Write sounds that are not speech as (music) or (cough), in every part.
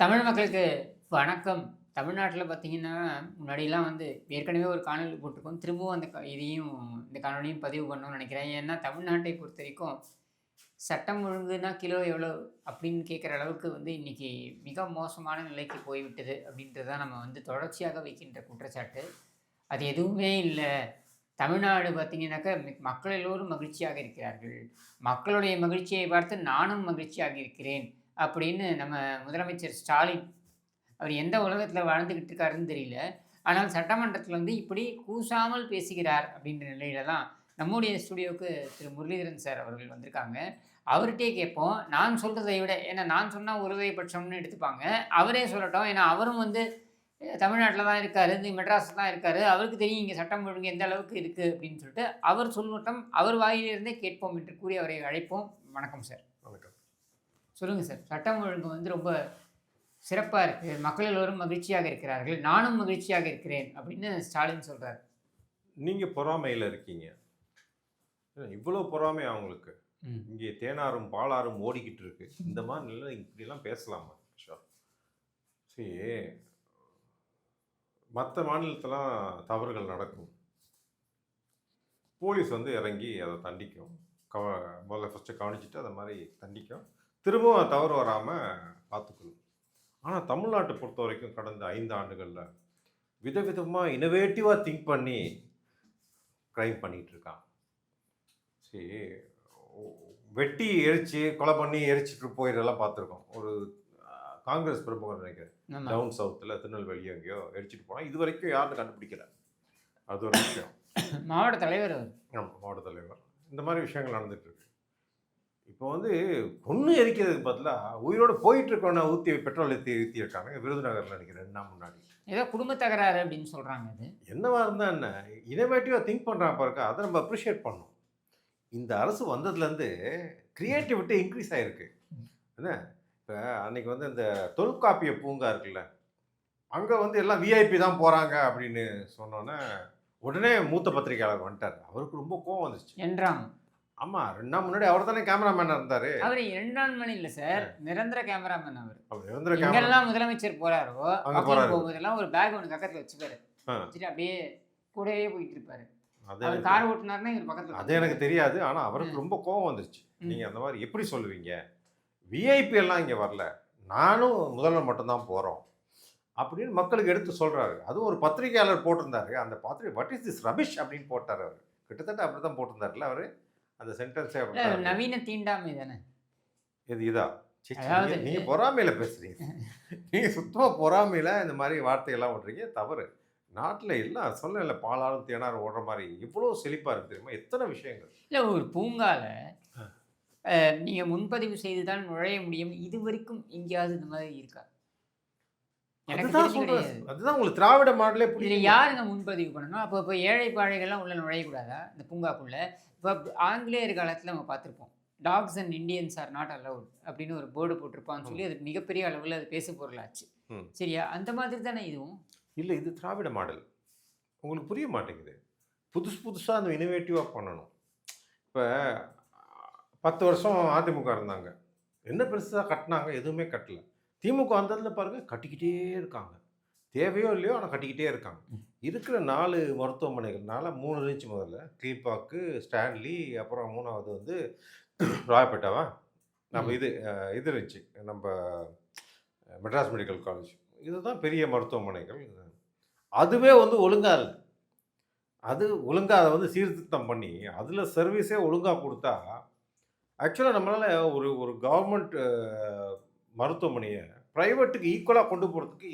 தமிழ் மக்களுக்கு வணக்கம். தமிழ்நாட்டில் பார்த்தீங்கன்னா முன்னாடிலாம் வந்து ஏற்கனவே ஒரு காணொலி போட்டிருக்கோம். திரும்பவும் அந்த இதையும் இந்த காணொலியும் பதிவு பண்ணணும்னு நினைக்கிறேன். ஏன்னா தமிழ்நாட்டை பொறுத்த வரைக்கும் சட்டம் ஒழுங்குனா கிலோ எவ்வளோ அப்படின்னு கேட்குற அளவுக்கு வந்து இன்னைக்கு மிக மோசமான நிலைக்கு போய்விட்டது அப்படின்றது தான் நம்ம வந்து தொடர்ச்சியாக வைக்கின்ற குற்றச்சாட்டு. அது எதுவுமே இல்லை. தமிழ்நாடு பார்த்தீங்கன்னாக்கா மக்கள் எல்லோரும் மகிழ்ச்சியாக இருக்கிறார்கள். மக்களுடைய மகிழ்ச்சியை பார்த்து நானும் மகிழ்ச்சியாக இருக்கிறேன். அப்படின்னு நம்ம முதலமைச்சர் ஸ்டாலின் அவர் எந்த உலகத்தில் வாழ்ந்துக்கிட்டு இருக்காருன்னு தெரியல. ஆனால் சட்டமன்றத்தில் வந்து இப்படி கூசாமல் பேசுகிறார் அப்படின்ற நிலையில தான் நம்முடைய ஸ்டுடியோவுக்கு திரு முரளிதரன் சார் அவர்கள் வந்திருக்காங்க. அவர்கிட்டே கேட்போம். நான் சொல்கிறதை விட ஏன்னா நான் சொன்னால் ஒருதலை பட்சம்னு எடுத்துப்பாங்க. அவரே சொல்லட்டும். ஏன்னா அவரும் வந்து தமிழ்நாட்டில் தான் இருக்கார். இந்த மெட்ராஸில் தான் இருக்கார். அவருக்கு தெரியும் இங்கே சட்டம் ஒழுங்கு எந்த அளவுக்கு இருக்குது அப்படின்னு சொல்லிட்டு அவர் சொல்லட்டும். அவர் வாயிலிருந்தே கேட்போம் என்று கூறி அவரை அழைப்போம். வணக்கம் சார். வணக்கம் சொல்லுங்கள் சார். சட்டம் ஒழுங்கு வந்து ரொம்ப சிறப்பாக இருக்குது மக்கள் எல்லோரும் மகிழ்ச்சியாக இருக்கிறார்கள். நானும் மகிழ்ச்சியாக இருக்கிறேன் அப்படின்னு ஸ்டாலின் சொல்கிறார் நீங்கள் பொறாமையில் இருக்கீங்க. இவ்வளோ பொறாமை அவங்களுக்கு. இங்கே தேனாரும் பாலாரும் ஓடிக்கிட்டு இருக்கு. இந்த மாதிரி நிலை இப்படிலாம் பேசலாமா? ஷோர் சரி. மற்ற மாநிலத்தெல்லாம் தவறுகள் நடக்கும். போலீஸ் வந்து இறங்கி அதை தண்டிக்கும். கவ முதல்ல ஃபஸ்ட்டு கவனிச்சுட்டு அதை மாதிரி தண்டிக்கும். திரும்பவும் தவறு வராமல் பார்த்துக்கணும். ஆனால் தமிழ்நாட்டை பொறுத்த வரைக்கும் கடந்த ஐந்து ஆண்டுகளில் விதவிதமாக இனோவேட்டிவாக திங்க் பண்ணி க்ரைம் பண்ணிகிட்டு இருக்கான் சரி வெட்டி எரிச்சு கொலை பண்ணி எரிச்சிட்டு போயிடலாம் பார்த்துருக்கோம். ஒரு காங்கிரஸ் பிரமுகர் நினைக்கிறேன். டவுன் சவுத்தில் திருநெல்வேலி எங்கேயோ எரிச்சிட்டு போனால் இது வரைக்கும் யாரும் கண்டுபிடிக்கல. அது ஒரு விஷயம். மாவட்ட தலைவர் மாவட்ட தலைவர். இந்த மாதிரி விஷயங்கள் நடந்துட்டு இருக்கு. இப்போ வந்து பொண்ணு எரிக்கிறதுக்கு பதிலாக உயிரோடு போயிட்டு இருக்கவன ஊற்றி பெட்ரோல் ஏற்றி ஊற்றி இருக்காங்க விருதுநகரில் நினைக்கிறேன் ரெண்டு நாள் முன்னாடி. ஏதோ குடும்ப தகராறு அப்படின்னு சொல்கிறாங்க அது என்னவா இருந்தா என்ன? இனோவேட்டிவாக திங்க் பண்ணுறான் பாருங்க அதை நம்ம அப்ரிஷியேட் பண்ணணும். இந்த அரசு வந்ததுலேருந்து கிரியேட்டிவிட்டி இன்க்ரீஸ் ஆகிருக்கு என்ன? இப்போ அன்னைக்கு வந்து இந்த தொல்காப்பிய பூங்கா இருக்குல்ல. அங்கே வந்து எல்லாம் விஐபி தான் போகிறாங்க அப்படின்னு சொன்னோன்னே உடனே மூத்த பத்திரிகையாளர் வந்துட்டார். அவருக்கு ரொம்ப கோவம் வந்துச்சு. என்றாம் ஆமாம் ரெண்டு நாள் முன்னாடி அவர் தானே கேமராமேனாக இருந்தார். அவர் இரண்டாம் மணி இல்லை சார். நிரந்தர கேமராமேன் அவர். நிரந்தர எங்கெல்லாம் முதலமைச்சர் போறாரோ அங்க. போகும்போதெல்லாம் ஒரு பேக் ஒன்று பக்கத்தில் வச்சுப்பாரு. வச்சுட்டு அப்படியே கூடவே போயிட்டு இருப்பாரு. அவர் கார் ஓட்டுனாருன்னா இவர் பக்கத்தில் அது எனக்கு தெரியாது. ஆனால் அவருக்கு ரொம்ப கோவம் வந்துருச்சு. ம். நீங்கள் அந்த மாதிரி எப்படி சொல்லுவீங்க? விஐபி எல்லாம் இங்கே வரல. நானும் முதல்வர் மட்டும்தான் போகிறோம் அப்படின்னு மக்களுக்கு எடுத்து சொல்கிறாரு அதுவும் ஒரு பத்திரிகையாளர் போட்டிருந்தாரு. அந்த பத்திரிகை வாட் இஸ் திஸ் ரபிஷ் அப்படின்னு போட்டார் அவர். கிட்டத்தட்ட அப்படி தான் போட்டிருந்தாருல அவர். அந்த சென்டென்ஸே நவீன தீண்டாமை தானே. இது இதா? சி, சி, அதாவது- நீங்க- நீங்க பொறாமையில பேசுறீங்க. (laughs) நீங்க சுத்தமா பொறாமையில இந்த மாதிரி வார்த்தையெல்லாம் விடுறீங்க தவறு. நாட்டில் எல்லாம் சொல்லல பாலாரும் தேனாரும் ஓடுற மாதிரி இவ்வளோ செழிப்பா இருக்கு தெரியுமா? எத்தனை விஷயங்கள்? இல்லை ஒரு பூங்கால ஆ. அஹ், நீங்க முன்பதிவு செய்து தான் நுழைய முடியும். இது வரைக்கும் எங்கேயாவது இந்த மாதிரி இருக்கா? அதுதான் சொல்றேன். அதுதான் உங்களுக்கு திராவிட மாடலே பிடிக்கும் யாருங்க முன்பதிவு பண்ணணும்? அப்போ இப்போ ஏழை பாழைகள்லாம் உள்ள நுழையக்கூடாதா இந்த பூங்காக்குள்ள. இப்போ ஆங்கிலேயர் காலத்தில் நம்ம பார்த்துருப்போம். Dogs and Indians are not allowed அப்படின்னு ஒரு போர்டு போட்டிருப்பான்னு சொல்லி அது மிகப்பெரிய அளவில் அது பேசு பொருளாச்சு. சரியா? அந்த மாதிரி தானே இதுவும்? இல்லை இது திராவிட மாடல். உங்களுக்கு புரிய மாட்டேங்குது. புதுசு புதுசாக அந்த இனோவேட்டிவாக பண்ணணும். இப்போ பத்து வருஷம் அதிமுக இருந்தாங்க. என்ன பெருசாக கட்டினாங்க? எதுவுமே கட்டல. திமுக வந்ததில் பாருங்க கட்டிக்கிட்டே இருக்காங்க. தேவையோ இல்லையோ ஆனால் கட்டிக்கிட்டே இருக்காங்க. இருக்கிற நாலு மருத்துவமனைகள் நாலு மூணு இருந்துச்சு முதல்ல. கீழ்பாக்கு ஸ்டான்லி அப்புறம் மூணாவது வந்து ராயப்பேட்டாவா? நம்ம. இது இது இருந்துச்சு. நம்ம மெட்ராஸ் மெடிக்கல் காலேஜ். இதுதான் பெரிய மருத்துவமனைகள். அதுவே வந்து ஒழுங்கா இல்லை. அது ஒழுங்காக அதை வந்து சீர்திருத்தம் பண்ணி அதில் சர்வீஸே ஒழுங்காக கொடுத்தா ஆக்சுவலாக நம்மளால் ஒரு ஒரு கவர்மெண்ட் மருத்துவமனையை ப்ரைவேட்டுக்கு ஈக்குவலாக கொண்டு போகிறதுக்கு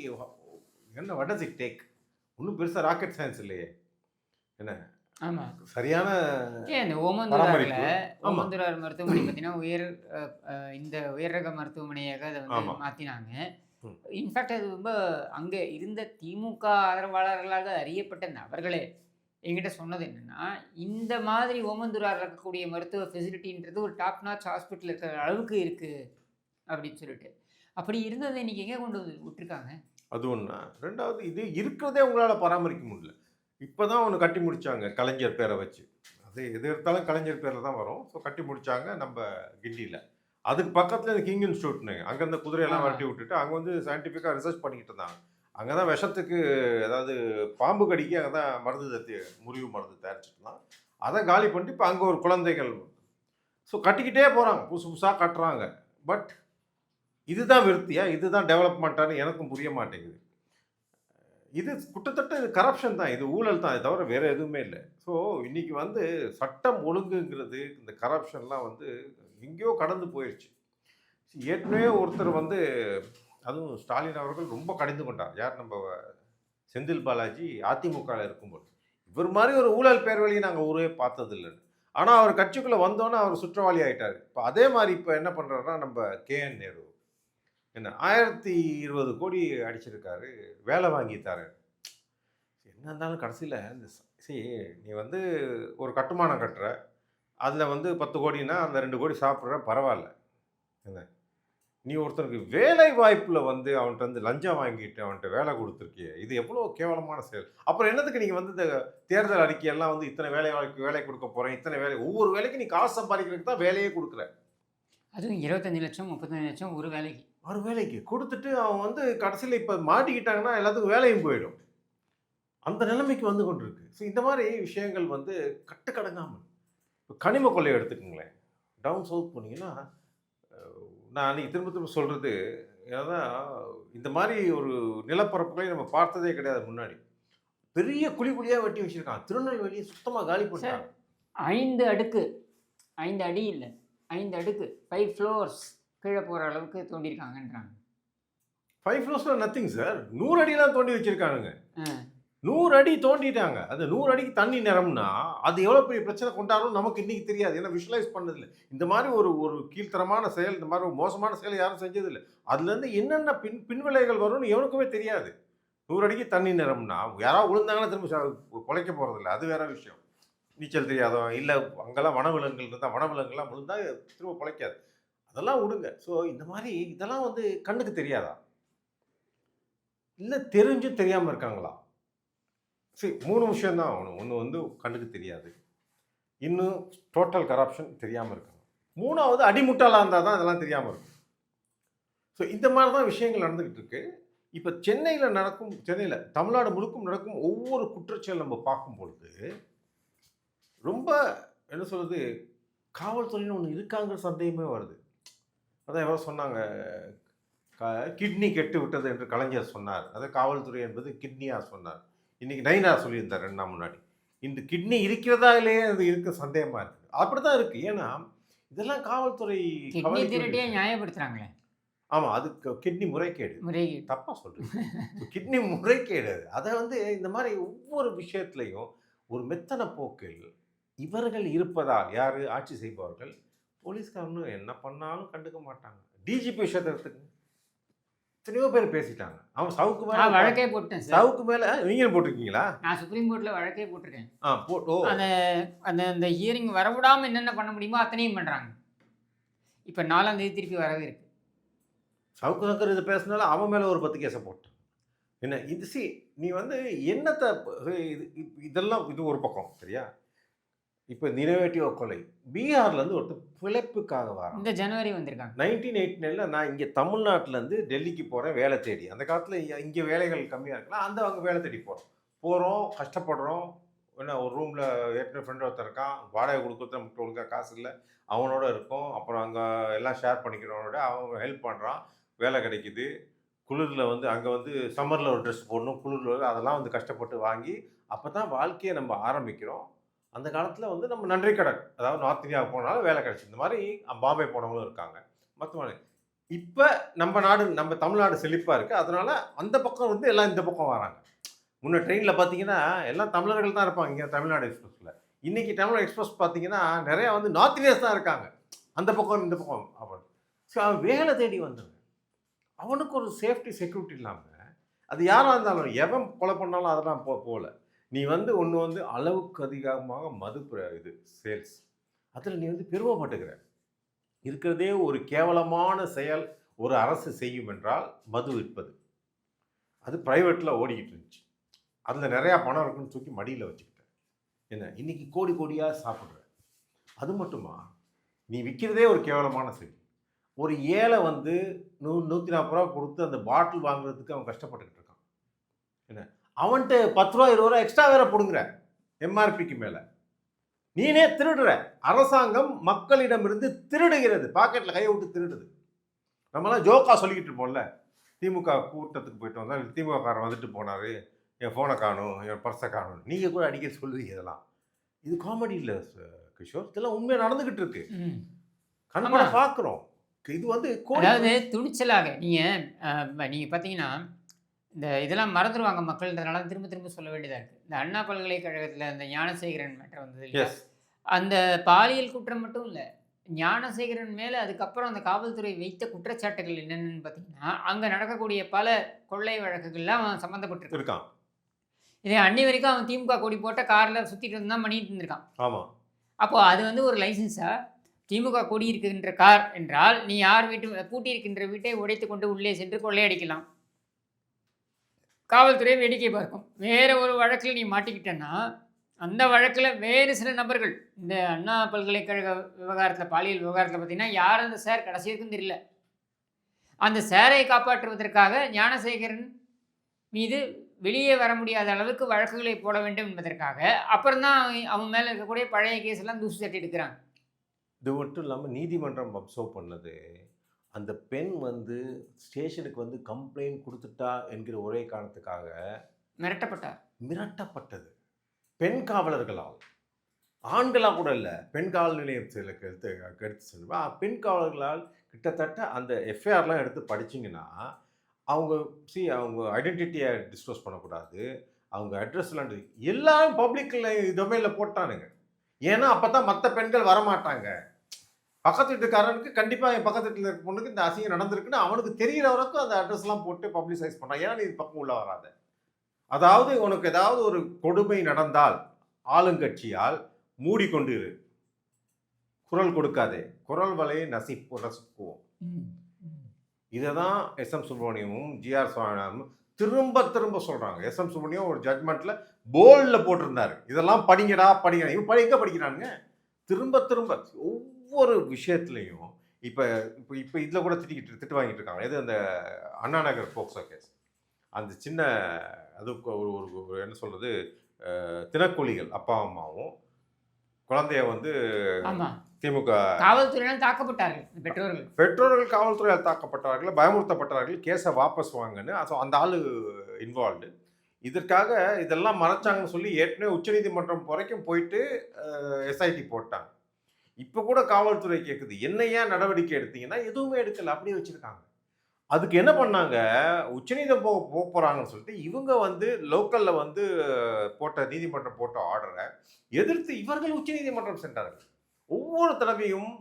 என்ன வட் டஸ் இட் டேக் ஒன்றும் பெருசாக ராக்கெட் சயின்ஸ் இல்லையே. என்ன? சரியான. ஓமந்தூரார் மருத்துவமனை பார்த்தீங்கன்னா உயர் இந்த உயர் ரக மருத்துவமனையாக அதை வந்து. மாற்றினாங்க. இன்ஃபேக்ட் அது ரொம்ப அங்கே இருந்த திமுக ஆதரவாளர்களாக அறியப்பட்ட நபர்களே என்கிட்ட சொன்னது என்னன்னா இந்த மாதிரி ஓமந்தூரார் இருக்கக்கூடிய மருத்துவ ஃபெசிலிட்டின்றது ஒரு டாப் நாச் ஹாஸ்பிட்டல் இருக்கிற அளவுக்கு இருக்குது அப்படின்னு சொல்லிட்டு. அப்படி இருந்ததை இன்னைக்கு எங்கே கொண்டு வந்து விட்டுருக்காங்க? அது ஒன்று ரெண்டாவது இது இருக்கிறதே உங்களால் பராமரிக்க முடியல. இப்போ தான் ஒன்று கட்டி முடிச்சாங்க கலைஞர் பேரை வச்சு. அது எது எடுத்தாலும் கலைஞர் பேரில் தான் வரும். ஸோ கட்டி முடிச்சாங்க நம்ம கிண்டியில். அதுக்கு பக்கத்தில் இந்த கிங் இன்ஸ்டியூட்னு அங்கே இந்த குதிரையெல்லாம். வரட்டி விட்டுட்டு அங்கே வந்து சயின்டிஃபிக்காக ரிசர்ச் பண்ணிக்கிட்டு இருந்தாங்க. அங்கே தான் விஷத்துக்கு அதாவது பாம்பு கடிக்கு அங்கே தான் மருந்து தத்தி முறிவு மருந்து தயாரிச்சுட்டு இருந்தாங்க. அதை காலி பண்ணிட்டு இப்போ அங்கே ஒரு குழந்தைகள். ஸோ கட்டிக்கிட்டே போகிறாங்க புதுசு புதுசாக கட்டுறாங்க. பட் இதுதான் விருத்தியா? இதுதான் டெவலப்மெண்ட்டான்னு எனக்கும் புரிய மாட்டேங்குது. இது கிட்டத்தட்ட இது கரப்ஷன் தான். இது ஊழல் தான். இது தவிர வேறு எதுவுமே இல்லை. ஸோ இன்றைக்கி வந்து சட்டம் ஒழுங்குங்கிறது இந்த கரப்ஷன்லாம் வந்து எங்கேயோ கடந்து போயிடுச்சு ஏற்கனவே ஒருத்தர் வந்து அதுவும் ஸ்டாலின் அவர்கள் ரொம்ப கடிந்து கொண்டார். யார் நம்ம செந்தில் பாலாஜி அதிமுகவில் இருக்கும்போது. இவர் மாதிரி ஒரு ஊழல் பேர்வழியை நாங்கள் ஊரே பார்த்ததில்லை. ஆனால் அவர் கட்சிக்குள்ளே வந்தோன்னே அவர் சுற்றவாளி ஆயிட்டார். இப்போ அதே மாதிரி இப்போ என்ன பண்ணுறாருன்னா நம்ம கேஎன் நேரு. என்ன? ஆயிரத்தி இருபது கோடி அடிச்சிருக்காரு. வேலை வாங்கித்தார் என்ன இருந்தாலும் கடைசியில் இந்த சரி நீ வந்து ஒரு கட்டுமானம் கட்டுற. அதில் வந்து பத்து கோடினா அந்த ரெண்டு கோடி சாப்பிட்ற பரவாயில்ல. என்ன? நீ ஒருத்தனுக்கு வேலை வாய்ப்பில் வந்து அவன்கிட்ட வந்து லஞ்சம் வாங்கிட்டு அவன்கிட்ட வேலை கொடுத்துருக்கிய. இது எவ்வளோ கேவலமான செயல். அப்புறம் என்னத்துக்கு நீங்கள் வந்து இந்த தேர்தல் அறிக்கையெல்லாம் வந்து இத்தனை வேலை வாய்ப்பு வேலை கொடுக்க போகிறேன் இத்தனை வேலை ஒவ்வொரு வேலைக்கு நீ காசு சம்பாதிக்கிறதுக்கு தான் வேலையே கொடுக்குற. அதுவும் இருபத்தஞ்சு லட்சம் முப்பத்தஞ்சு லட்சம் ஒரு வேலைக்கு. ஒரு வேலைக்கு. கொடுத்துட்டு அவன் வந்து கடைசியில் இப்போ மாட்டிக்கிட்டாங்கன்னா எல்லாத்துக்கும் வேலையும் போயிடும். அந்த நிலைமைக்கு வந்து கொண்டிருக்கு. ஸோ இந்த மாதிரி விஷயங்கள் வந்து கட்டுக்கடங்காமல் இப்போ கனிம கொள்ளை எடுத்துக்கோங்களேன். டவுன் சவுத் போனீங்கன்னா நான் அன்றைக்கி திரும்ப திரும்ப சொல்கிறது ஏன்னா இந்த மாதிரி ஒரு நிலப்பரப்புகளை நம்ம பார்த்ததே கிடையாது முன்னாடி. பெரிய குழி குழியாக வெட்டி வச்சுருக்கான். திருநெல்வேலியை சுத்தமாக காலி பண்ணிட்டாங்க ஐந்து அடுக்கு. ஐந்து அடி இல்லை. ஐந்து அடுக்கு. ஃபைவ் ஃப்ளோர்ஸ் கீழே போகிற அளவுக்கு தோண்டியிருக்காங்கன்றாங்க. ஃபைவ் ஃப்ளோர்ஸில் நத்திங் சார் நூறு அடிலாம் தோண்டி வச்சுருக்கானுங்க. நூறு அடி தோண்டிட்டாங்க. அது நூறு அடிக்கு தண்ணி நிரம்புனா அது எவ்வளோ பெரிய பிரச்சனை கொண்டாடும் நமக்கு இன்னைக்கு தெரியாது. ஏன்னா விஷுவலைஸ் பண்ணதில்லை. இந்த மாதிரி ஒரு ஒரு கீழ்த்தரமான செயல் இந்த மாதிரி ஒரு மோசமான செயல் யாரும் செஞ்சதில்லை. அதுலேருந்து என்னென்ன பின் பின்விளைகள் வரும்னு எவனுக்குமே தெரியாது. நூறு அடிக்கு தண்ணி நிரம்புனா யாராவது விழுந்தாங்கன்னா திரும்ப குலைக்க போகிறதில்ல அது வேற விஷயம். நீச்சல் தெரியாதவன் இல்லை அங்கெல்லாம் வனவிலங்குகள் இருந்தால் வனவிலங்குலாம் விழுந்தா திரும்ப பிழைக்காது. அதெல்லாம் விடுங்க. ஸோ இந்த மாதிரி இதெல்லாம் வந்து கண்ணுக்கு தெரியாதா? இல்லை தெரிஞ்சும் தெரியாமல் இருக்காங்களா? சரி மூணு விஷயம்தான் ஆகணும் ஒன்று வந்து கண்ணுக்கு தெரியாது. இன்னும் டோட்டல் கரப்ஷன் தெரியாமல் இருக்காங்க. மூணாவது அடிமுட்டாளாக இருந்தால் தான் அதெல்லாம் தெரியாமல் இருக்கும். ஸோ இந்த மாதிரி தான் விஷயங்கள் நடந்துக்கிட்டு இருக்கு. இப்போ சென்னையில் நடக்கும் சென்னையில் தமிழ்நாடு முழுக்கும் நடக்கும் ஒவ்வொரு குற்றச்செயல் நம்ம பார்க்கும் பொழுது ரொம்ப என்ன சொல்கிறது காவல்துறைன்னு ஒன்று இருக்காங்கிற சந்தேகமே வருது. அதான் எவ்வளோ சொன்னாங்க. கிட்னி கெட்டு விட்டது என்று கலைஞர் சொன்னார். அது காவல்துறை என்பது கிட்னியாக சொன்னார். இன்னைக்கு நைனா சொல்லியிருந்தார் ரெண்டு நாள் முன்னாடி. இந்த கிட்னி இருக்கிறதா இல்லையே அது இருக்க சந்தேகமா இருக்கு அப்படிதான் இருக்கு. ஏன்னா இதெல்லாம் காவல்துறை நியாயப்படுத்துகிறாங்களே ஆமா அது கிட்னி முறைகேடு. முறைகேடு. தப்பா சொல்றீங்க. கிட்னி முறைகேடு. அதை வந்து இந்த மாதிரி ஒவ்வொரு விஷயத்துலையும் ஒரு மெத்தன போக்கில் இவர்கள் இருப்பதால் யாரு ஆட்சி செய்பவர்கள்? போலீஸ்காரனும் என்ன பண்ணாலும் கண்டுக்க மாட்டாங்க. டிஜிபி விஷயத்தை எடுத்துக்கங்க எத்தனையோ பேர் பேசிட்டாங்க. அவன் சவுக்கு மேல வழக்கே போட்டேன் சார். சவுக்கு மேல நீங்களும் போட்டிருக்கீங்களா? நான் சுப்ரீம் கோர்ட்டில் வழக்கே போட்டிருக்கேன். ஆ போ ஓ. அந்த அந்த அந்த ஹியரிங் வரவிடாமல் என்னென்ன பண்ண முடியுமோ அத்தனையும் பண்ணுறாங்க இப்போ நாலாம் தேதி திருப்பி வரவே இருக்கு. சவுக்கு சங்கர் இது பேசினால அவன் மேலே ஒரு பத்து கேஸை போட்டான். என்ன இது சி நீ வந்து என்னத்தை இது இதெல்லாம் இது ஒரு பக்கம் சரியா? இப்போ நினைவேட்டிவ கொலை. பீகார்லேருந்து ஒருத்தர் பிழைப்புக்காக வரான். இந்த ஜனவரி வந்திருக்காங்க. நைன்டீன் எயிட்டி நைனில் நான் இங்கே தமிழ்நாட்டிலேருந்து டெல்லிக்கு போகிறேன் வேலை தேடி. அந்த காலத்தில் இங்கே வேலைகள் கம்மியாக இருக்கலாம் அந்த அங்கே வேலை தேடி போகிறோம் போகிறோம் கஷ்டப்படுறோம். என்ன ஒரு ரூமில் ஏற்கனவே ஃப்ரெண்ட் ஒருத்தர் இருக்கான். வாடகை கொடுக்குறது நமக்கு ஒழுங்காக காசு இல்லை. அவனோட இருக்கும். அப்புறம் அங்கே எல்லாம் ஷேர் பண்ணிக்கிறவனோட அவன் ஹெல்ப் பண்ணுறான் வேலை கிடைக்குது. குளிரில் வந்து அங்கே வந்து சம்மரில் ஒரு ட்ரெஸ் போடணும். குளிரில் அதெல்லாம் வந்து கஷ்டப்பட்டு வாங்கி அப்போ தான் வாழ்க்கையை நம்ம ஆரம்பிக்கிறோம். அந்த காலத்தில் வந்து நம்ம நன்றி கடன் அதாவது நார்த் இந்தியாவுக்கு போனாலும் வேலை கிடைச்சி இந்த மாதிரி பாம்பே போனவங்களும் இருக்காங்க. மற்ற இப்போ நம்ம நாடு நம்ம தமிழ்நாடு செழிப்பாக இருக்குது அதனால அந்த பக்கம் வந்து எல்லாம் இந்த பக்கம் வராங்க. முன்ன ட்ரெயினில் பார்த்தீங்கன்னா எல்லாம் தமிழர்கள் தான் இருப்பாங்க. இங்கே தமிழ்நாடு எக்ஸ்பிரஸில் இன்றைக்கி தமிழ் எக்ஸ்பிரஸ் பார்த்தீங்கன்னா நிறையா வந்து நார்த் இந்தியர்ஸ் தான் இருக்காங்க. அந்த பக்கம் இந்த பக்கம் அவன் ஸோ அவன் வேலை தேடி வந்தவன். அவனுக்கு ஒரு சேஃப்டி செக்யூரிட்டி இல்லாமல் அது யாராக இருந்தாலும் எவன் கொலை பண்ணாலும் அதெல்லாம் போ போகல. நீ வந்து ஒன்று வந்து அளவுக்கு அதிகமாக மது இது சேல்ஸ் அதில் நீ வந்து பெருமைப்பட்டுக்கிற இருக்கிறதே ஒரு கேவலமான செயல் ஒரு அரசு செய்யும் என்றால் மது விற்பது. அது ப்ரைவேட்டில் ஓடிக்கிட்டு இருந்துச்சு. அதில் நிறையா பணம் இருக்குன்னு தூக்கி மடியில் வச்சுக்கிட்டேன் என்ன? இன்னைக்கு கோடி கோடியாக சாப்பிட்ற. அது மட்டுமா? நீ விற்கிறதே ஒரு கேவலமான செயல். ஒரு ஏழை வந்து நூ நூற்றி நாற்பது ரூபா கொடுத்து அந்த பாட்டில் வாங்குறதுக்கு அவன் கஷ்டப்பட்டுக்கிட்டு இருக்கான். என்ன? அவன்கிட்ட பத்து ரூபா இருபது ரூபா எக்ஸ்ட்ரா வேற பிடுங்குற எம்ஆர்பிக்கு மேலே. நீனே திருடுற. அரசாங்கம் மக்களிடமிருந்து திருடுகிறது. பாக்கெட்டில் கையை விட்டு திருடுது. நம்மளாம் ஜோக்கா சொல்லிக்கிட்டு இருப்போம்ல. திமுக கூட்டத்துக்கு போயிட்டு வந்தா திமுக காரன் வந்துட்டு போனாரு. என் ஃபோனை காணும் என் பர்ஸை காணும் நீங்கள் கூட அடிக்கடி சொல்லுவீங்க இதெல்லாம். இது காமெடி இல்லை கிஷோர். இதெல்லாம் உண்மையாக நடந்துக்கிட்டு இருக்கு. கண்பட. பார்க்குறோம் இது வந்து அதாவது துணிச்சலாக நீங்கள் நீங்கள் பார்த்தீங்கன்னா இந்த இதெல்லாம் மறந்துடுவாங்க மக்கள்ன்றதுனால திரும்ப திரும்ப சொல்ல வேண்டியதாக இருக்குது இந்த அண்ணா பல்கலைக்கழகத்தில் இந்த ஞானசேகரன் மேட்டர் வந்தது இல்லையா? அந்த பாலியல் குற்றம் மட்டும் இல்லை ஞானசேகரன் மேலே அதுக்கப்புறம் அந்த காவல்துறை வைத்த குற்றச்சாட்டுகள் என்னென்னு பார்த்தீங்கன்னா அங்கே நடக்கக்கூடிய பல கொள்ளை வழக்குகள்லாம் அவன் சம்மந்தப்பட்டிருக்கான் இருக்கான். இதே அன்னி வரைக்கும் அவன் திமுக கொடி போட்ட காரில் சுற்றிட்டு இருந்தான் பண்ணிட்டு இருந்திருக்கான். ஆமாம் அப்போ அது வந்து ஒரு லைசன்ஸா திமுக கொடி இருக்கின்ற கார் என்றால் நீ யார் வீட்டு பூட்டி இருக்கின்ற வீட்டை உடைத்து கொண்டு உள்ளே சென்று கொள்ளையடிக்கலாம். காவல்துறை வேடிக்கை பார்க்கும். வேறு ஒரு வழக்கில் நீ மாட்டிக்கிட்டேன்னா அந்த வழக்கில் வேறு சில நபர்கள் இந்த அண்ணா பல்கலைக்கழக விவகாரத்தில் பாலியல் விவகாரத்தில் பார்த்தீங்கன்னா யார் அந்த சார்? கடைசி வரைக்கும் தெரியல. அந்த சாரை காப்பாற்றுவதற்காக ஞானசேகரன் மீது வெளியே வர முடியாத அளவுக்கு வழக்குகளை போட வேண்டும் என்பதற்காக அப்புறம்தான் அவன் அவன் மேலே இருக்கக்கூடிய பழைய கேஸ் எல்லாம் தூசி தட்டி எடுக்கிறாங்க இது மட்டும் இல்லாமல் நீதிமன்றம் அப்சர்வ் பண்ணது. அந்த பெண் வந்து ஸ்டேஷனுக்கு வந்து கம்ப்ளைண்ட் கொடுத்துட்டா என்கிற ஒரே காரணத்துக்காக மிரட்டப்பட்டார் மிரட்டப்பட்டது. பெண் காவலர்களால். ஆண்களாக கூட இல்லை. பெண் காவல் நிலையத்தில் எடுத்து எடுத்து செல்வா பெண் காவலர்களால் கிட்டத்தட்ட அந்த எஃப்ஐஆர்லாம் எடுத்து படிச்சீங்கன்னா அவங்க சி அவங்க ஐடென்டிட்டியை டிஸ்க்ளோஸ் பண்ணக்கூடாது. அவங்க அட்ரஸ்லாம் எல்லாம் பப்ளிக்கில் டொமைனில் போட்டானுங்க. ஏன்னா அப்போ தான் மற்ற பெண்கள் வரமாட்டாங்க. பக்கத்து வீட்டுக்காரனுக்கு கண்டிப்பாக என் பக்கத்து வீட்டில் இருக்க பொண்ணுக்கு இந்த அசிங்கம் நடந்திருக்குன்னு அவனுக்கு தெரிகிற வரைக்கும் அந்த அட்ரஸ்லாம் போட்டு பப்ளிசைஸ் பண்ணுறான் ஏன்னா நீ இது பக்கம் உள்ள வராத. அதாவது உனக்கு ஏதாவது ஒரு கொடுமை நடந்தால் ஆளுங்கட்சியால் மூடிக்கொண்டு இரு. குரல் கொடுக்காதே. குரல் வலையை நசிப்பு நசுக்குவோம். இதை தான் எஸ் எம் சுப்பிரமணியமும் ஜிஆர் சுவாமிநாதனும் திரும்ப திரும்ப சொல்கிறாங்க எஸ் எம் சுப்பிரமணியம் ஒரு ஜட்மெண்ட்டில் போல்டில் போட்டிருந்தாரு. இதெல்லாம் படிங்கடா படிங்க. இவன் எங்கே படிக்கிறானுங்க? திரும்ப திரும்ப ஒவ்வொரு விஷயத்துலையும் இப்போ இப்போ இப்போ இதில் கூட திட்டிக்கிட்டு திட்டு வாங்கிட்டு இருக்காங்க. எது அந்த அண்ணா நகர் போக்சோ கேஸ்? அந்த சின்ன அது ஒரு ஒரு என்ன சொல்கிறது தினக்கூலிகள் அப்பா அம்மாவும் குழந்தைய வந்து திமுக காவல்துறையினால் தாக்கப்பட்டார்கள். பெற்றோர்கள். பெற்றோர்கள் காவல்துறையால் தாக்கப்பட்டார்கள் பயமுறுத்தப்பட்டார்கள் கேஸை வாபஸ் வாங்கன்னு. ஸோ அந்த ஆள் இன்வால்வ்டு இதற்காக இதெல்லாம் மறைச்சாங்கன்னு சொல்லி ஏற்கனவே உச்சநீதிமன்றம் வரைக்கும் போயிட்டு எஸ்ஐடி போட்டாங்க. இப்போ கூட காவல்துறை கேட்குது என்ன ஏன் நடவடிக்கை எடுத்தீங்கன்னா எதுவுமே எடுக்கல அப்படியே வச்சுருக்காங்க. அதுக்கு என்ன பண்ணாங்க? உச்சநீதம் போக போக போகிறாங்கன்னு சொல்லிட்டு இவங்க வந்து லோக்கலில் வந்து போட்ட நீதிமன்றம் போட்ட ஆர்டரை எதிர்த்து இவர்கள் உச்சநீதிமன்றம் சென்றார்கள். ஒவ்வொரு தடவையும்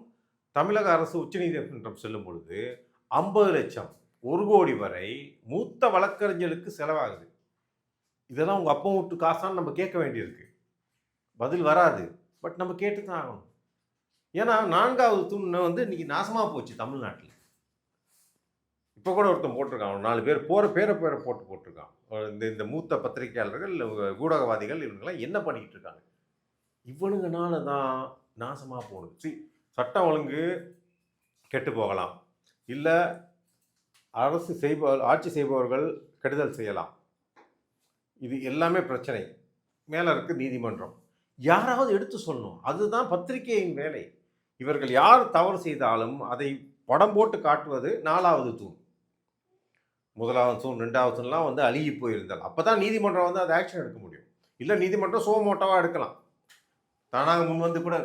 தமிழக அரசு உச்சநீதிமன்றம் செல்லும் பொழுது ஐம்பது லட்சம் ஒரு கோடி வரை மூத்த வழக்கறிஞர்களுக்கு செலவாகுது. இதெல்லாம் உங்கள் அப்பா விட்டு காசான்னு நம்ம கேட்க வேண்டியிருக்கு. பதில் வராது. பட் நம்ம கேட்டு தான் ஆகணும். ஏன்னா நான்காவது தூண் வந்து இன்றைக்கி நாசமாக போச்சு தமிழ்நாட்டில். இப்போ கூட ஒருத்தன் போட்டிருக்கான். ஒரு நாலு பேர் போகிற பேரை பேரை போட்டு போட்டிருக்கான். இந்த இந்த மூத்த பத்திரிகையாளர்கள் ஊடகவாதிகள் இவங்கெல்லாம் என்ன பண்ணிக்கிட்டு இருக்காங்க? இவனுங்கனால தான் நாசமாக போகணும் சரி சட்டம் ஒழுங்கு கெட்டு போகலாம். இல்லை அரசு செய்பவர் ஆட்சி செய்பவர்கள் கெடுதல் செய்யலாம். இது எல்லாமே பிரச்சனை. மேலே இருக்குது நீதிமன்றம். யாராவது எடுத்து சொல்லணும். அதுதான் பத்திரிகையின் வேலை. இவர்கள் யார் தவறு செய்தாலும் அதை படம் போட்டு காட்டுவது நாலாவது தூண். முதலாவது தூண் ரெண்டாவது தூண்லாம் வந்து அழுகி போயிருந்தால் அப்போ தான் நீதிமன்றம் வந்து அதை ஆக்ஷன் எடுக்க முடியும். இல்லை நீதிமன்றம் சோமோட்டோவாக எடுக்கலாம். தானாக முன் வந்து கூட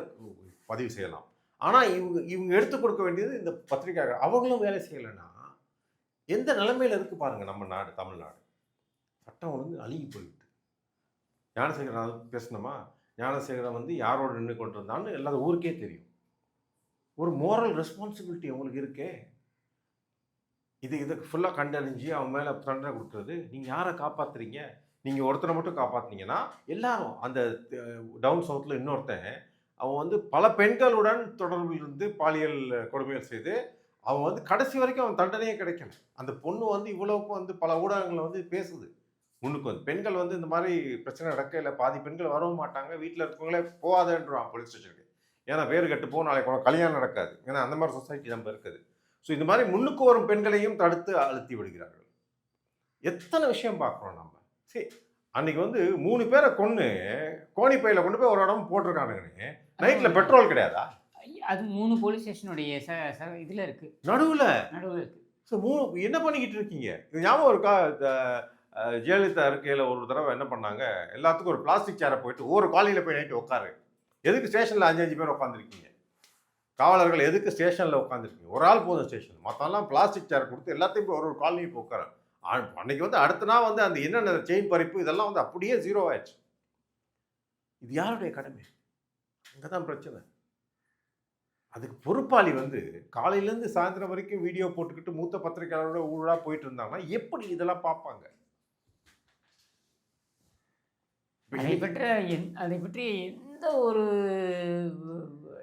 பதிவு செய்யலாம். ஆனால் இவங்க இவங்க எடுத்து கொடுக்க வேண்டியது இந்த பத்திரிகையாளர். அவங்களும் வேலை செய்யலைன்னா எந்த நிலைமையில் இருக்கு பாருங்க நம்ம நாடு தமிழ்நாடு? சட்டம் ஒழுங்கு அழுகி போயிட்டு. ஞானசேகரன் பேசணுமா? ஞானசேகரன் வந்து யாரோட நின்று கொண்டிருந்தான்னு எல்லா ஊருக்கே தெரியும். ஒரு மோரல் ரெஸ்பான்சிபிலிட்டி அவங்களுக்கு இருக்கே. இது இதுக்கு ஃபுல்லாக கண்டறிஞ்சு அவன் மேலே தண்டனை கொடுக்குறது. நீங்கள் யாரை காப்பாற்றுறீங்க நீங்கள் ஒருத்தரை மட்டும் காப்பாற்றினீங்கன்னா எல்லாரும் அந்த டவுன் சவுத்தில் இன்னொருத்தன் அவன் வந்து பல பெண்களுடன் தொடர்பில் இருந்து பாலியல் கொடுமைகள் செய்து அவன் வந்து கடைசி வரைக்கும் அவன் தண்டனையே கிடைக்கல. அந்த பொண்ணு வந்து இவ்வளவுக்கும் வந்து பல ஊடகங்களை வந்து பேசுது. முன்னுக்கு வந்து பெண்கள் வந்து இந்த மாதிரி பிரச்சனை நடக்க இல்லை பாதி பெண்கள் வரவும் மாட்டாங்க வீட்டில் இருக்கவங்களே போகாதன்றான் போலீஸ் ஸ்டேஷனுக்கு ஏன்னா வேறு கட்டு போ நாளைக்கு உனக்கு கல்யாணம் நடக்காது. ஏன்னா அந்த மாதிரி சொசைட்டி நம்ம இருக்குது. ஸோ இந்த மாதிரி முன்னுக்கு வரும் பெண்களையும் தடுத்து அழுத்தி விடுகிறார்கள். எத்தனை விஷயம் பார்க்குறோம் நம்ம? சரி அன்னைக்கு வந்து மூணு பேரை கொன்று கோணிப்பையில் கொண்டு போய் ஒரு இடம் போட்டிருக்கானுங்கன்னு நைட்டில் பெட்ரோல் கிடையாதா? அது மூணு போலீஸ் ஸ்டேஷனுடைய இதில் இருக்குது நடுவில்? நடுவில் இருக்குது ஸோ மூணு என்ன பண்ணிக்கிட்டு இருக்கீங்க? இது ஞாபகம் இருக்கா? ஜெயலலிதா இருக்கையில் ஒரு தடவை என்ன பண்ணாங்க? எல்லாத்துக்கும் ஒரு பிளாஸ்டிக் சேரை போயிட்டு ஒவ்வொரு காலையில் போய் நைட்டு உட்காரு. எதுக்கு ஸ்டேஷனில் அஞ்சு அஞ்சு பேர் உட்காந்துருக்கீங்க காவலர்கள் எதுக்கு ஸ்டேஷனில் உட்காந்துருக்கீங்க ஒரு ஆள் போதும் ஸ்டேஷன். மற்றெல்லாம் பிளாஸ்டிக் சேர் கொடுத்து எல்லாத்தையும் போய் ஒரு ஒரு காலனியும் போய் ஆ- அன்னைக்கு வந்து அடுத்த நாள் வந்து அந்த என்னென்ன செயின் பறிப்பு இதெல்லாம் வந்து அப்படியே ஜீரோ ஆயிடுச்சு. இது யாருடைய கடமை? அங்கே தான் பிரச்சனை. அதுக்கு பொறுப்பாளி வந்து காலையிலேருந்து சாயந்தரம் வரைக்கும் வீடியோ போட்டுக்கிட்டு மூத்த பத்திரிகையாளரோட ஊழலாக போயிட்டு இருந்தாங்கன்னா எப்படி இதெல்லாம் பார்ப்பாங்க? அதை பற்றி எந் அதை பற்றி எந்த ஒரு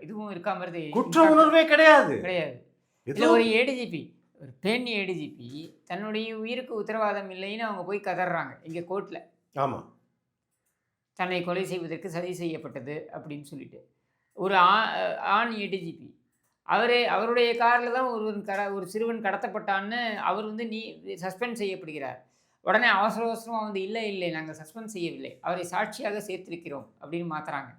இதுவும் இருக்காம இருந்து குற்ற உணர்வே கிடையாது. கிடையாது. இதில் ஒரு ஏடிஜிபி ஒரு பெண் ஏடிஜிபி தன்னுடைய உயிருக்கு உத்தரவாதம் இல்லைன்னு அவங்க போய் கதறாங்க இங்கே கோர்ட்டில் ஆமா. தன்னை கொலை செய்வதற்கு சதி செய்யப்பட்டது அப்படின்னு சொல்லிட்டு. ஒரு ஆண் ஏடிஜிபி அவரே அவருடைய காரில் தான் ஒருவன் கட ஒரு சிறுவன் கடத்தப்பட்டான்னு அவர் வந்து நீ சஸ்பெண்ட் செய்யப்படுகிறார். உடனே அவசர அவசரமாக வந்து இல்லை இல்லை நாங்கள் சஸ்பெண்ட் செய்யவில்லை அவரை சாட்சியாக சேர்த்திருக்கிறோம் அப்படின்னு மாத்துறாங்க.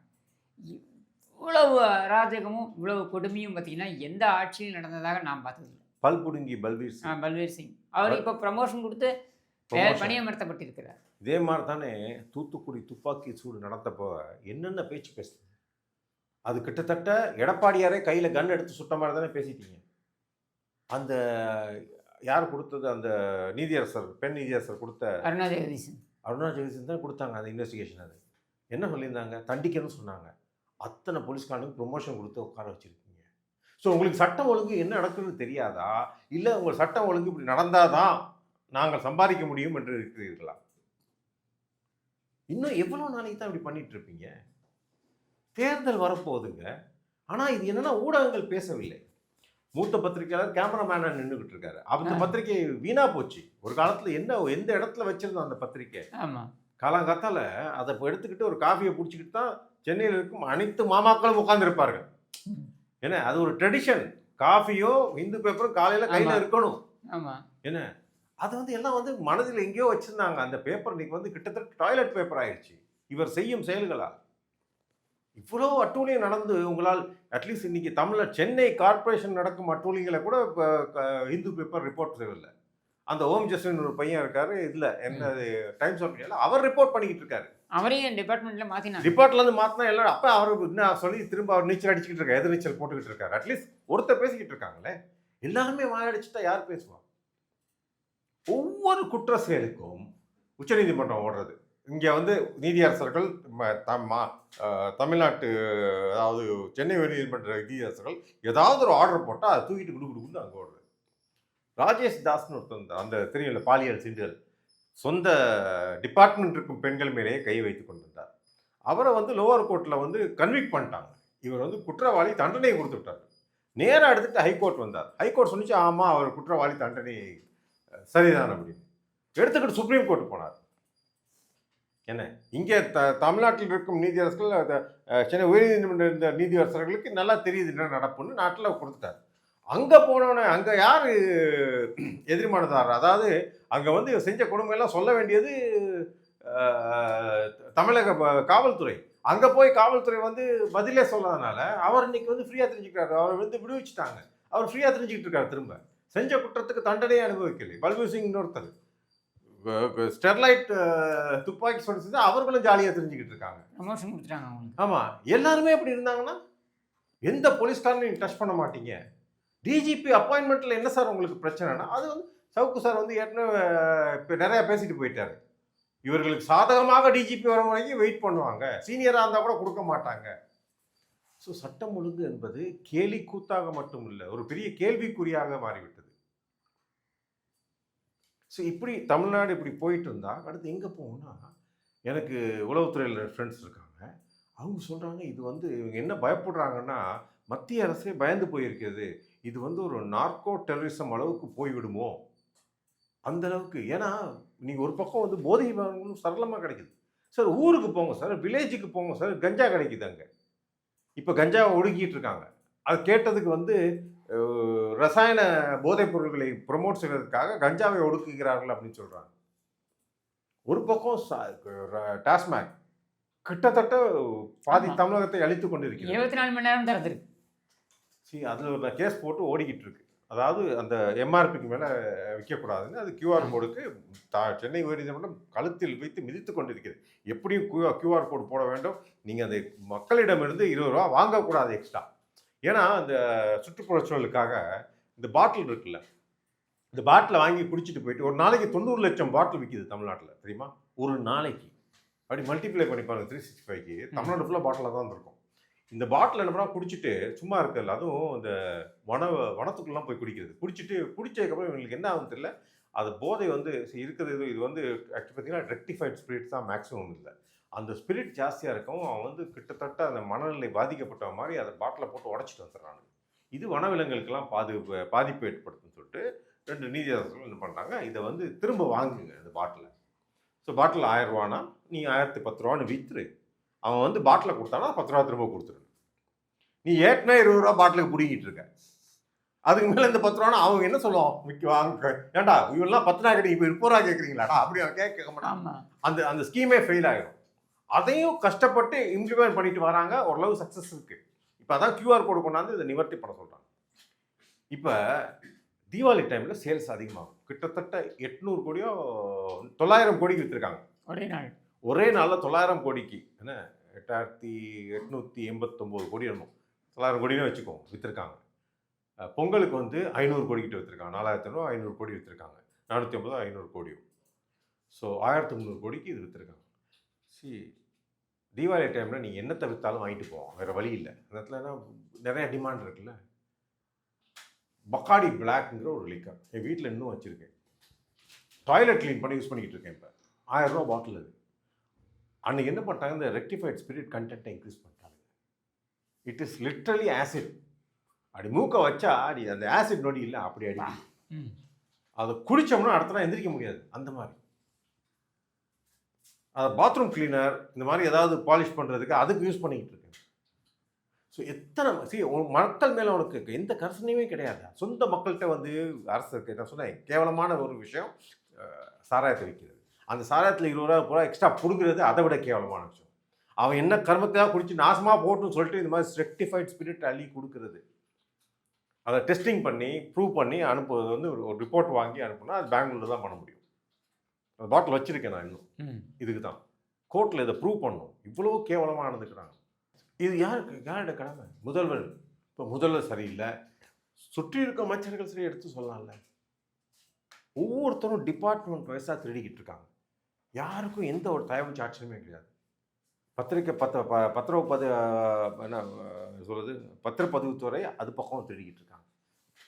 இவ்வளவு அராஜகமும் இவ்வளவு கொடுமையும் பார்த்தீங்கன்னா எந்த ஆட்சியில் நடந்ததாக நான் பார்த்ததில்லை பல் புடுங்கி பல்வீர் சிங். பல்வீர் சிங். அவர் இப்போ ப்ரமோஷன் கொடுத்து. பணியமர்த்தப்பட்டிருக்கிறார். இதே மாதிரி தானே தூத்துக்குடி துப்பாக்கி சூடு நடந்தப்போ என்னென்ன பேச்சு பேசுனீங்க? அது கிட்டத்தட்ட எடப்பாடியாரே கையில் கன் எடுத்து சுட்ட மாதிரி தானே பேசிட்டீங்க. அந்த யார் கொடுத்தது? அந்த நீதியரசர் பெண் நீதியரசர் கொடுத்த அருணா ஜெகதீசன் அருணா ஜெகதீசன் தான் கொடுத்தாங்க அந்த இன்வெஸ்டிகேஷன் அது. என்ன சொல்லியிருந்தாங்க? தண்டிக்கணும்னு சொன்னாங்க. அத்தனை போலீஸ்காரனுக்கு ப்ரொமோஷன் கொடுத்து உட்கார வச்சிருக்கீங்க. ஸோ உங்களுக்கு சட்டம் ஒழுங்கு என்ன நடக்குதுன்னு தெரியாதா? இல்லை உங்கள் சட்டம் ஒழுங்கு இப்படி நடந்தாதான் நாங்கள் சம்பாதிக்க முடியும் என்று இருக்கிறீர்களா? இன்னும் எவ்வளோ நாளைக்கு தான் இப்படி பண்ணிட்டு இருப்பீங்க தேர்தல் வரப்போகுதுங்க. ஆனால் இது என்னன்னா ஊடகங்கள் பேசவில்லை. மூத்த பத்திரிகையாளர் கேமராமேனாக நின்றுக்கிட்டு இருக்காரு அந்த. பத்திரிகை வீணா போச்சு. ஒரு காலத்தில் என்ன எந்த இடத்துல வச்சிருந்தோம் அந்த பத்திரிக்கை ஆமாம் காலங்காத்தால அதை இப்போ எடுத்துக்கிட்டு ஒரு காஃபியை பிடிச்சிக்கிட்டு தான் சென்னையில் இருக்கும் அனைத்து மாமாக்களும் உட்கார்ந்திருப்பார்கள். என்ன? அது ஒரு ட்ரெடிஷன் காஃபியோ இந்து பேப்பரும் காலையில் கையில். இருக்கணும். என்ன? அது வந்து எல்லாம் வந்து மனதில் எங்கேயோ வச்சிருந்தாங்க. அந்த பேப்பர் இன்னைக்கு வந்து கிட்டத்தட்ட டாய்லெட் பேப்பர் ஆயிடுச்சு. இவர் செய்யும் செயல்களா இவ்வளோ அட்டூழியம் நடந்து உங்களால் அட்லீஸ்ட் இன்னைக்கு தமிழில் சென்னை கார்ப்பரேஷன் நடக்கும் அட்டூழியங்களை கூட இப்போ இந்து பேப்பர் ரிப்போர்ட் செய்யவில்லை. அந்த ஓம் ஜஸ்டின் ஒரு பையன் இருக்காரு. இதில் என்ன டைம்ஸ் ஆஃப் அவர் ரிப்போர்ட் பண்ணிக்கிட்டு இருக்காரு. அவரையும் டிபார்ட்மெண்ட்ல மாத்தினா டிபார்ட்ல இருந்து மாத்தினா எல்லாரும் அப்ப அவர் என்ன சொல்லி திரும்ப அவர் நீச்சல் அடிச்சுக்கிட்டு இருக்காரு எதிர் நீச்சல் போட்டுக்கிட்டு இருக்காரு. அட்லீஸ்ட் ஒருத்தர் பேசிக்கிட்டு இருக்காங்களே எல்லாருமே வாயடிச்சுட்டா யார் பேசுவா? ஒவ்வொரு குற்ற செயலுக்கும் உச்சநீதிமன்றம் ஓடுறது. இங்கே வந்து நீதியரசர்கள் தம் மா- தமிழ்நாட்டு அதாவது சென்னை உயர்நீதிமன்ற நீதியரசர்கள் ஏதாவது ஒரு ஆர்டர் போட்டால் அதை தூக்கிட்டு குடு குடுக்குன்னு அங்கே ஓடுறது. ராஜேஷ் தாஸ்னு ஒருத்தர் அந்த தெரியல பாலியல் சிண்டுகள். சொந்த டிபார்ட்மெண்ட் இருக்கும் பெண்கள் மேலேயே கை வைத்து கொண்டிருந்தார். அவரை வந்து லோவர் கோர்ட்டில் வந்து கன்விக் பண்ணிட்டாங்க. இவர் வந்து குற்றவாளி தண்டனை கொடுத்து விட்டார் நேராக எடுத்துட்டு ஹைகோர்ட் வந்தார். ஹைகோர்ட் சொன்னிச்சு ஆமாம் அவர் குற்றவாளி தண்டனை சரிதான் அப்படின்னு. எடுத்துக்கிட்டு சுப்ரீம் கோர்ட் போனார். என்ன? இங்கே த தமிழ்நாட்டில் இருக்கும் நீதியரசர்கள் சென்னை உயர்நீதிமன்ற நீதியரசர்களுக்கு நல்லா தெரியுது என்ன நடப்புன்னு நாட்டில் கொடுத்துட்டார். அங்கே போனோடனே அங்கே யார் எதிர்மானதார்? அதாவது அங்கே வந்து செஞ்ச கொடுமையெல்லாம் சொல்ல வேண்டியது தமிழக காவல்துறை. அங்கே போய் காவல்துறை வந்து பதிலே சொல்லாதனால அவர் இன்னைக்கு வந்து ஃப்ரீயாக தெரிஞ்சுக்கிறாரு. அவர் வந்து விடுவிச்சிட்டாங்க. அவர் ஃப்ரீயாக தெரிஞ்சுக்கிட்டு இருக்காரு திரும்ப. செஞ்ச குற்றத்துக்கு தண்டனையே அனுபவிக்கலை. பல்பீர் சிங் இன்னொருத்தர். க- ஸ்டெர்லைட் துப்பாக்கி செஞ்சு அவர்களும் ஜாலியாக தெரிஞ்சுக்கிட்டு இருக்காங்க. ப்ரமோஷன் கொடுத்துட்டாங்க அவங்களுக்கு. ஆமாம் எல்லாருமே அப்படி இருந்தாங்கன்னா எந்த போலீஸ்காரனையும் டச் பண்ண மாட்டீங்க. டிஜிபி அப்பாயின்மெண்ட்டில் என்ன சார் உங்களுக்கு பிரச்சனைனா அது வந்து சவுக்கு சார் வந்து ஏற்கனவே இப்போ நிறையா பேசிட்டு போயிட்டாரு. இவர்களுக்கு சாதகமாக டிஜிபி வர வரைக்கும் வெயிட் பண்ணுவாங்க. சீனியராக இருந்தால் கூட கொடுக்க மாட்டாங்க. ஸோ சட்டம் ஒழுங்கு என்பது கேலி கூத்தாக மட்டும் இல்லை ஒரு பெரிய கேள்விக்குறியாக மாறிவிட்டது. ஸோ இப்படி தமிழ்நாடு இப்படி போயிட்டு இருந்தால் அடுத்து எங்கே போகணும்னா எனக்கு உளவுத்துறையில் ஃப்ரெண்ட்ஸ் இருக்காங்க. அவங்க சொல்கிறாங்க இது வந்து இவங்க என்ன பயப்படுறாங்கன்னா மத்திய அரசே பயந்து போயிருக்கிறது. இது வந்து ஒரு நார்கோ டெரரிசம் அளவுக்கு போய்விடுமோ? அந்த அளவுக்கு. ஏன்னா நீங்கள் ஒரு பக்கம் வந்து போதை மருந்தும் சரளமாக கிடைக்குது. சார் ஊருக்கு போங்க சார் வில்லேஜுக்கு போங்க சார் கஞ்சா கிடைக்குது அங்கே. இப்போ கஞ்சாவை ஒடுக்கிட்டு இருக்காங்க. அது கேட்டதுக்கு வந்து ரசாயன போதைப் பொருட்களை ப்ரொமோட் செய்வதற்காக கஞ்சாவை ஒடுக்குகிறார்கள் அப்படின்னு சொல்றாங்க. ஒரு பக்கம் டாஸ்மாக் கிட்டத்தட்ட பாதி. தமிழகத்தை அழித்து கொண்டிருக்கிறது. இருபத்தி நாலு மணி நேரம் திறந்துருக்கு சரி அதில் கேஸ் போட்டு ஓடிக்கிட்டு இருக்கு அதாவது அந்த எம்ஆர்பிக்கு மேலே விற்கக்கூடாதுன்னு அது கியூஆர் கோடுக்கு தா சென்னை உயர்நீதிமன்றம் கழுத்தில் வைத்து மிதித்து கொண்டிருக்கிறது. எப்படியும் கியூ கியூஆர் கோடு போட வேண்டும். நீங்கள் அந்த மக்களிடமிருந்து இருபது ரூபா வாங்கக்கூடாது எக்ஸ்ட்ரா ஏன்னா அந்த சுற்றுப்புற சூழலுக்காக இந்த பாட்டில் இருக்குல்ல இந்த பாட்டிலை வாங்கி குடிச்சிட்டு போயிட்டு ஒரு நாளைக்கு தொண்ணூறு லட்சம் பாட்டில் விற்கிது தமிழ்நாட்டில் தெரியுமா? ஒரு நாளைக்கு. அப்படி மல்டிப்ளை பண்ணி பாருங்க த்ரீ சிக்ஸ்டி ஃபைவ்க்கு தமிழ்நாடு ஃபுல்லாக பாட்டிலாக தான் இருக்கும் இந்த பாட்டில் என்ன பண்ணால் குடிச்சிட்டு சும்மா இருக்கல அதுவும் இந்த வன வனத்துக்குள்ளலாம் போய் குடிக்கிறது. குடிச்சிட்டு குடிச்சதுக்கப்புறம் இவங்களுக்கு என்ன ஆகும் தெரியல. அது போதை வந்து சரி, இருக்கிறது இது இது வந்து ஆக்சுவலி பார்த்தீங்கன்னா ரெக்டிஃபைட் ஸ்பிரிட் தான் மேக்ஸிமம் இல்லை. அந்த ஸ்பிரிட் ஜாஸ்தியாக இருக்கவும் அவன் வந்து கிட்டத்தட்ட அந்த மனநிலை பாதிக்கப்பட்ட மாதிரி அதை பாட்டிலை போட்டு உடச்சிட்டு வந்துடுறாங்க இது வனவிலங்குகளுக்கெல்லாம் பாது பாதிப்பு ஏற்படுத்துன்னு சொல்லிட்டு ரெண்டு நீதியரசர்கள் என்ன பண்ணுறாங்க இதை வந்து திரும்ப வாங்குங்க அந்த பாட்டிலை. ஸோ பாட்டில் ஆயிரம் ரூபானா நீ ஆயிரத்தி பத்து ரூபான்னு விற்றுரு அவன் வந்து பாட்டிலை கொடுத்தானா பத்து ரூபா திரும்ப கொடுத்துரு நீ ஏற்கனவே இருபது ரூபா பாட்டிலுக்கு பிடிங்கிட்டு இருக்க. அதுக்கு மேலே இந்த பத்து ரூபானா அவங்க என்ன சொல்லுவோம் விற்க வாங்க ஏன்டா இவெல்லாம் பத்து ரூபா கிடைக்கும் இப்போ முப்பது ரூபா கேட்குறீங்களாடா அப்படி அவன் கேட்க மாட்டான். அந்த அந்த ஸ்கீமே ஃபெயில் ஆகிடும் அதையும் கஷ்டப்பட்டு இம்ப்ளிமெண்ட் பண்ணிட்டு வராங்க. ஓரளவு சக்ஸஸ் இருக்கு. இப்போ அதான் கியூஆர் கோடு கொண்டாந்து இதை நிவர்த்தி பண்ண சொல்கிறாங்க இப்போ தீபாவளி டைமில் சேல்ஸ் அதிகமாகும். கிட்டத்தட்ட எட்நூறு கோடியோ தொள்ளாயிரம் கோடிக்கு விற்றுருக்காங்க ஒரே நாள். ஒரே நாளில் தொள்ளாயிரம் கோடிக்கு. என்ன? எட்டாயிரத்தி எட்நூற்றி எண்பத்தொம்போது கோடி என்னமோ தொள்ளாயிரம் கோடினே வச்சுக்கோங்க விற்றுருக்காங்க பொங்கலுக்கு வந்து ஐநூறு கோடிக்கிட்ட விற்றுருக்காங்க நாலாயிரத்தி ஐநூறு ஐநூறு கோடி விற்றுருக்காங்க நானூற்றி ஐம்பது ஐநூறு கோடியும். ஸோ ஆயிரத்தி முந்நூறு கோடிக்கு இது விற்றுருக்காங்க சி தீபாவளி டைமில் நீங்கள் என்னத்தை விற்றாலும் வாங்கிட்டு போவோம் வேறு வழி இல்லை. அந்த இடத்துல என்ன நிறைய டிமாண்ட் இருக்குல்ல? பக்காடி பிளாக்ங்கிற ஒரு லிக்கர் என் வீட்டில் இன்னும் வச்சுருக்கேன். டாய்லெட் க்ளீன் பண்ணி யூஸ் பண்ணிக்கிட்டு இருக்கேன் இப்போ. ஆயிரம் ரூபா பாட்டில் அது. அன்னைக்கு என்ன பண்ணிட்டாங்க? இந்த ரெக்டிஃபைட் ஸ்பிரிட் கண்டென்ட்டை இன்க்ரீஸ் பண்ணிட்டாங்க. இட் இஸ் லிட்ரலி ஆசிட் அப்படி மூக்கை வச்சா அடி அந்த ஆசிட் நொடி இல்லை அப்படி அடி. அதை குடிச்சோம்னா அடுத்த நாள் எந்திரிக்க முடியாது. அந்த மாதிரி. அதை பாத்ரூம் கிளீனர் இந்த மாதிரி ஏதாவது பாலிஷ் பண்ணுறதுக்கு அதுக்கு யூஸ் பண்ணிக்கிட்டு இருக்கேன். ஸோ எத்தனை சி மக்கள் மேலே உனக்கு எந்த கர்சனையுமே கிடையாது. சொந்த மக்கள்கிட்ட வந்து அரசு இருக்கு நான் சொன்னேன். கேவலமான ஒரு விஷயம் சாராயத்தை விற்கிறது. அந்த சாராயத்தில் இருபது ரூபா பூரா எக்ஸ்ட்ரா பிடுங்கிறது அதை விட கேவலமான விஷயம். அவன் என்ன கர்மத்தையாக குடிச்சு நாசமாக போட்டுன்னு சொல்லிட்டு இந்த மாதிரி ரெக்டிஃபைட் ஸ்பிரிட் அள்ளி கொடுக்கறது. அதை டெஸ்டிங் பண்ணி ப்ரூவ் பண்ணி அனுப்புவது வந்து ஒரு ரிப்போர்ட் வாங்கி அனுப்புனா அது பெங்களூரில் தான் பண்ண முடியும். அந்த பாட்டில் வச்சுருக்கேன் நான் இன்னும். இதுக்கு தான். கோர்ட்டில் இதை ப்ரூவ் பண்ணணும். இவ்வளவு கேவலமாக நடந்துக்கிறாங்க இது யாருக்கு யாரோட கடமை? முதல்வர். இப்போ முதல்வர் சரியில்லை. சுற்றி இருக்க அமைச்சர்கள் சரி எடுத்து சொல்லலாம்ல. ஒவ்வொருத்தரும் டிபார்ட்மெண்ட் வைஸாக திருடிக்கிட்டு இருக்காங்க. யாருக்கும் எந்த ஒரு தயவு சாட்சியமே கிடையாது. பத்திரிக்கை பத்த ப பத்திர பதி என்ன சொல்கிறது பத்திரப்பதிவுத்துறை அது பக்கம் திருடிக்கிட்டு இருக்காங்க.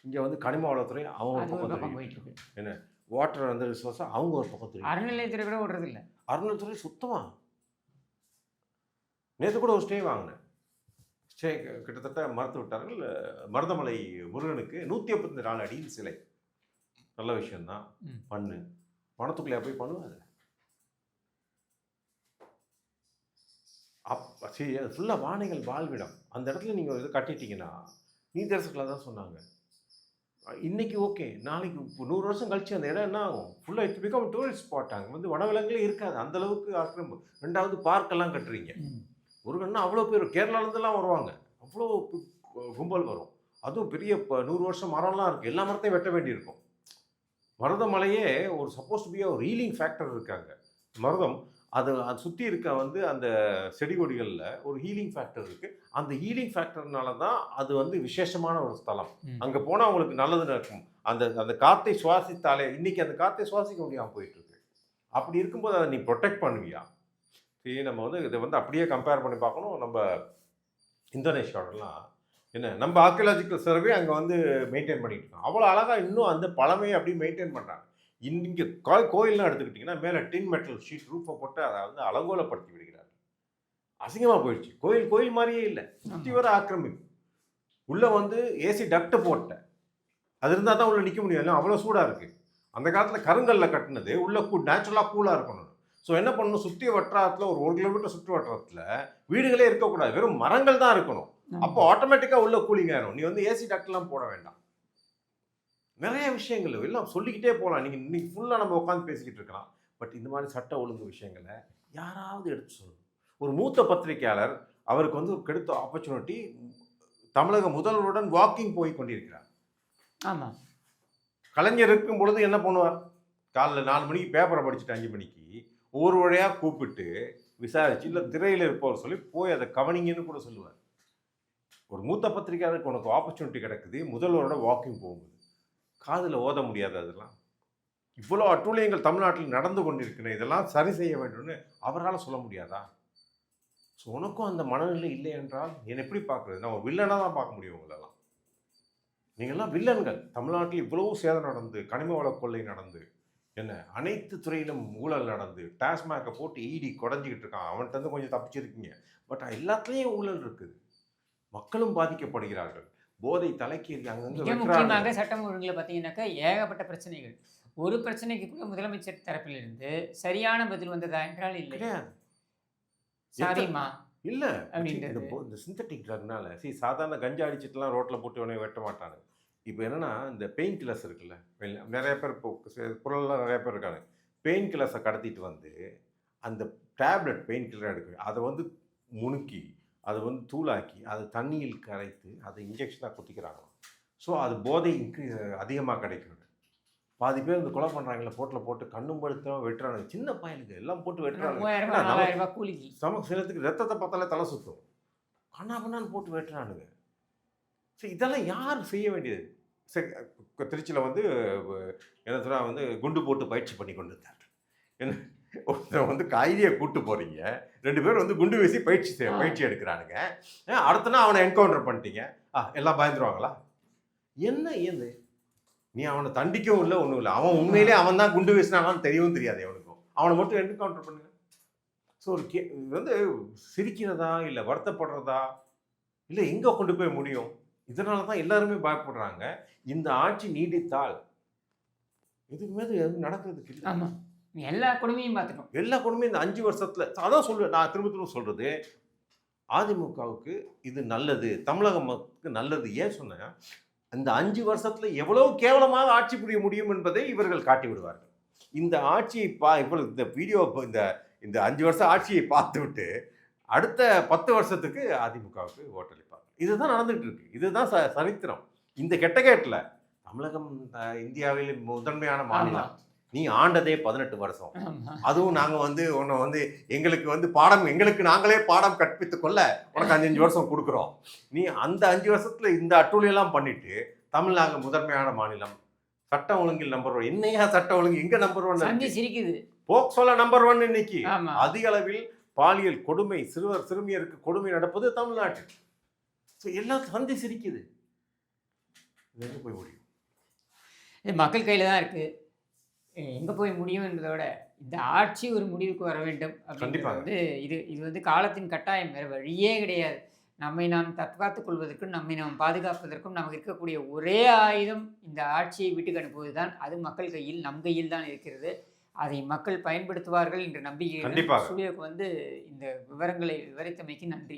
இங்கே வந்து கனிம வளத்துறை அவங்க பக்கம் போயிட்டு இருக்காங்க. வாட்டர் வந்து ரிசோர்ஸாக அவங்க ஒரு பக்கம் திருடி அறநிலையத்துறை கூட விடுறது இல்லை. அருணத்துறை சுத்தமா? நேற்று கூட ஒரு ஸ்டே வாங்கினேன். ஸ்டே கிட்டத்தட்ட மறுத்து விட்டார்கள். மருதமலை முருகனுக்கு நூற்றி ஐம்பத்தி நாலு அடியில் சிலை. நல்ல விஷயம்தான். ம். பண்ணு. பணத்துக்குள்ளே போய் பண்ணுவாங்க அப் சரி அது ஃபுல்லாக வாணிகள் வாழ்விடம். அந்த இடத்துல நீங்கள் ஒரு இது கட்டிட்டீங்கன்னா நீதரசர்களாக தான் சொன்னாங்க. இன்னைக்கு ஓகே நாளைக்கு இப்போ நூறு வருஷம் கழிச்சு அந்த இடம் என்ன ஆகும்? ஃபுல்லாக இட்ஸ் பிகம் டூரிஸ்ட் ஸ்பாட் அங்கே வந்து வனவிலங்குகளே இருக்காது. அந்த அளவுக்கு ஆக்கிரமிப்பு ரெண்டாவது பார்க்கெல்லாம் கட்டுறீங்க. ம். முருகன்னா அவ்வளோ பேர் கேரளாலேருந்துலாம் வருவாங்க. அவ்வளோ கும்பல் வரும். அதுவும் பெரிய இப்போ நூறு வருஷம் மரம்லாம் இருக்குது எல்லா மரத்தையும் வெட்ட வேண்டியிருக்கும். மருதமலையே ஒரு சப்போஸ் பி ஒரு ஹீலிங் ஃபேக்டர் இருக்காங்க. மருதம் அது அது சுற்றி இருக்க வந்து அந்த செடி கொடிகளில் ஒரு ஹீலிங் ஃபேக்டர் இருக்குது அந்த ஹீலிங் ஃபேக்டர்னால தான் அது வந்து விசேஷமான ஒரு ஸ்தலம். அங்கே போனால் உங்களுக்கு நல்லது நடக்கும். அந்த அந்த காற்றை சுவாசித்தாலே இன்னைக்கு அந்த காற்றை சுவாசிக்க முடியாமல் போயிட்டு இருக்கு அப்படி இருக்கும்போது அதை நீ ப்ரொடெக்ட் பண்ணுவியா? சரி நம்ம வந்து இதை வந்து அப்படியே கம்பேர் பண்ணி பார்க்கணும். நம்ம இந்தோனேஷியாவிலலாம் என்ன நம்ம ஆர்கியலாஜிக்கல் சர்வே அங்கே வந்து மெயின்டைன் பண்ணிட்டு இருக்கோம் அவ்வளோ அழகாக இன்னும் அந்த பழமையை அப்படியே மெயின்டைன் பண்ணுறாங்க இங்கே கோயில் கோயில்லாம் எடுத்துக்கிட்டிங்கன்னா மேலே டின் மெட்டல் ஷீட் ரூஃபை போட்டு அதை வந்து அலங்கோலப்படுத்தி விடுகிறார் அசிங்கமாக போயிடுச்சு. கோயில் கோயில் மாதிரியே இல்லை. சுற்றி வர ஆக்கிரமிப்பு. உள்ளே வந்து ஏசி டக்ட் போட்டேன் அது இருந்தால் தான் உள்ளே நிற்க முடியும். இல்லை அவ்வளோ சூடாக இருக்குது அந்த காலத்தில் கருங்கல்ல கட்டினது. உள்ளே கூ நேச்சுரலாக கூலாக இருக்கணும். ஸோ என்ன பண்ணணும்? சுற்றி வட்டாரத்தில் ஒரு ஒரு கிலோமீட்டர் சுற்று வட்டாரத்தில் வீடுகளே இருக்கக்கூடாது. வெறும் மரங்கள் தான் இருக்கணும். அப்போ ஆட்டோமேட்டிக்காக உள்ள கூலிங் ஆயிரும். நீ வந்து ஏசி டாக்டர்லாம் போட வேண்டாம். நிறைய விஷயங்கள் எல்லாம் சொல்லிக்கிட்டே போகலாம் நீங்கள் இன்னைக்கு ஃபுல்லாக நம்ம உட்காந்து பேசிக்கிட்டு இருக்கலாம். பட் இந்த மாதிரி சட்ட ஒழுங்கு விஷயங்களை யாராவது எடுத்து சொல்லணும். ஒரு மூத்த பத்திரிகையாளர் அவருக்கு வந்து கெடுத்த ஆப்பர்ச்சுனிட்டி தமிழக முதல்வருடன் வாக்கிங் போய் கொண்டிருக்கிறார். ஆமாம் கலைஞர் இருக்கும் பொழுது என்ன பண்ணுவார்? காலைல நாலு மணிக்கு பேப்பரை படிச்சுட்டு அஞ்சு மணிக்கு ஒவ்வொரு வழியாக கூப்பிட்டு விசாரிச்சு இல்லை திரையில் இருப்பவர் சொல்லி போய் அதை கவனிங்கன்னு கூட சொல்லுவார். ஒரு மூத்த பத்திரிகையாளருக்கு உனக்கு ஆப்பர்ச்சுனிட்டி கிடைக்குது. முதல்வரோட வாக்கிங் போகும்போது. காதில் ஓத முடியாது அதெல்லாம். இவ்வளோ அட்டூழியங்கள் தமிழ்நாட்டில் நடந்து கொண்டிருக்கிற இதெல்லாம் சரி செய்ய வேண்டும்னு அவரால் சொல்ல முடியாதா? ஸோ உனக்கும் அந்த மனநிலை இல்லை என்றால் என்னை எப்படி பார்க்குறது? நான் ஒரு வில்லனாக தான் பார்க்க முடியும் உங்களெல்லாம். நீங்கள்லாம் வில்லன்கள் தமிழ்நாட்டில் இவ்வளவு சேதம் நடந்து கனிம வள கொள்ளை நடந்து என்ன அனைத்து துறையிலும் ஊழல் நடந்து டாஸ்மாகை போட்டு ஈடி குடஞ்சிக்கிட்டு இருக்கான். அவன்கிட்ட கொஞ்சம் தப்பிச்சிருக்கீங்க. பட் எல்லாத்துலேயும் ஊழல் இருக்குது. மக்களும் பாதிக்கப்படுகிறார்கள். போதை தலைக்கேறி அங்கங்கே முக்கியமாக சட்டம் ஒழுங்குல பார்த்தீங்கன்னாக்கா ஏகப்பட்ட பிரச்சனைகள். ஒரு பிரச்சனைக்கு கூட முதலமைச்சர் தரப்பிலிருந்து சரியான பதில் வந்ததா என்றால் இல்லை. சாரிம்மா இல்ல. அப்படின்றது. இந்த சிந்தட்டிக் ட்ரக்னால சரி சாதாரண கஞ்சா அடிச்சிட்டுலாம் ரோட்ல போட்டு உடனே வெட்ட மாட்டாங்க இப்போ என்னன்னா இந்த பெயின் கில்லர்ஸ் இருக்குல்ல நிறைய பேர் இப்போ குரல்லாம் நிறைய பேர் இருக்காங்க. பெயின் கில்லர்ஸை கடத்திட்டு வந்து அந்த டேப்லெட் பெயின் கில்லர் எடுக்க அதை வந்து முணுக்கி அதை வந்து தூளாக்கி அதை தண்ணியில் கரைத்து அதை இன்ஜெக்ஷனாக குத்திக்கிறாங்க ஸோ அது போதை இன்க்ரீஸ் அதிகமாக கிடைக்கும் பாதி பேர் இந்த கொலை பண்ணுறாங்களே போட்டில் போட்டு கண்ணும் படுத்தாம வெட்டுறானுங்க. சின்ன பயலுக்கு எல்லாம் போட்டு வெட்டுறாங்க நமக்கு சிலத்துக்கு ரத்தத்தை பார்த்தாலே தலை சுத்தும். கண்ணா பண்ணான்னு போட்டு வெட்டுறானுங்க. சரி இதெல்லாம் யார் செய்ய வேண்டியது? சரி திருச்சியில் வந்து என்ன சொன்னா வந்து குண்டு போட்டு பயிற்சி பண்ணி கொண்டு இருந்தார் என்ன ஒருத்தர் வந்து கைதியை கூட்டு போறீங்க. ரெண்டு பேரும் வந்து குண்டு வீசி பயிற்சி. பயிற்சி எடுக்கிறானுங்க. அடுத்த நாள் அவனை என்கவுண்டர் பண்ணிட்டீங்க. ஆ எல்லாம் பயந்துருவாங்களா? என்ன ஏது நீ அவனை தண்டிக்கவும் இல்லை ஒன்றும் இல்லை. அவன் உண்மையிலே அவன் தான் குண்டு வீசினானான்னு தெரியவும் தெரியாது அவனுக்கும் அவனை மட்டும் என்கவுண்டர் பண்ணுங்க. ஸோ ஒரு கே வந்து சிரிக்கிறதா இல்லை வருத்தப்படுறதா? இல்லை எங்கே கொண்டு போய் முடியும்? இதனால தான் எல்லாருமே பயப்படுறாங்க. இந்த ஆட்சி நீடித்தால் இதுக்கு மேலே எதுவும் நடக்கிறதுக்கு இல்லை. எல்லா கொடுமையும் பார்த்துட்டோம் எல்லா குடும்பம் இந்த அஞ்சு வருஷத்துல அதான் சொல்லுவேன் நான் திரும்ப திரும்ப சொல்றது அதிமுகவுக்கு இது நல்லது தமிழக மக்களுக்கு நல்லது. ஏன் சொன்னேன் இந்த அஞ்சு வருஷத்துல எவ்வளவு கேவலமாக ஆட்சி புரிய முடியும் என்பதை இவர்கள் காட்டி விடுவார்கள் இந்த ஆட்சியை பா இவ்வளவு இந்த வீடியோ இந்த இந்த அஞ்சு வருஷம் ஆட்சியை பார்த்து விட்டு அடுத்த பத்து வருஷத்துக்கு அதிமுகவுக்கு ஓட்டளிப்பாங்க இதுதான் நடந்துட்டு இருக்கு. இதுதான் ச சரித்திரம். இந்த கெட்ட கேட்டில் தமிழகம் இந்தியாவில் முதன்மையான மாநிலம். நீ ஆண்டதே பதினெட்டு வருஷம். அதுவும் நாங்கள் வந்து உன்னை வந்து எங்களுக்கு வந்து பாடம் எங்களுக்கு நாங்களே பாடம் கற்பித்து கொள்ள உனக்கு அஞ்சு அஞ்சு வருஷம் கொடுக்குறோம். நீ அந்த அஞ்சு வருஷத்துல இந்த அட்டூழியெல்லாம் பண்ணிட்டு தமிழ்நாடு முதன்மையான மாநிலம் சட்டம் ஒழுங்கில் நம்பர் ஒன் என்னையா சட்டம் ஒழுங்கு? எங்க நம்பர் ஒன் சிரிக்குது. போக்சோல நம்பர் ஒன் இன்னைக்கு. அதிக அளவில் பாலியல் கொடுமை சிறுவர் சிறுமியருக்கு கொடுமை நடப்பது தமிழ்நாட்டில். ஸோ எல்லாம் சந்தி சிரிக்குது. போய் முடியும் மக்கள் கையில் தான் இருக்குது எங்கே போய் முடியும் என்பதோட இந்த ஆட்சி ஒரு முடிவுக்கு வர வேண்டும் அப்படின்றது. வந்து இது இது வந்து காலத்தின் கட்டாயம் வேறு வழியே கிடையாது நம்மை நாம் தற்காத்துக் கொள்வதற்கும் நம்மை நாம் பாதுகாப்பதற்கும் நமக்கு இருக்கக்கூடிய ஒரே ஆயுதம் இந்த ஆட்சியை வீட்டுக்கு அனுப்புவது தான் அது மக்கள் கையில் நம் கையில் தான் இருக்கிறது அதை மக்கள் பயன்படுத்துவார்கள் என்ற நம்பிக்கை. ஸ்டுடியோக்கு வந்து இந்த விவரங்களை விவரித்தமைக்கு நன்றி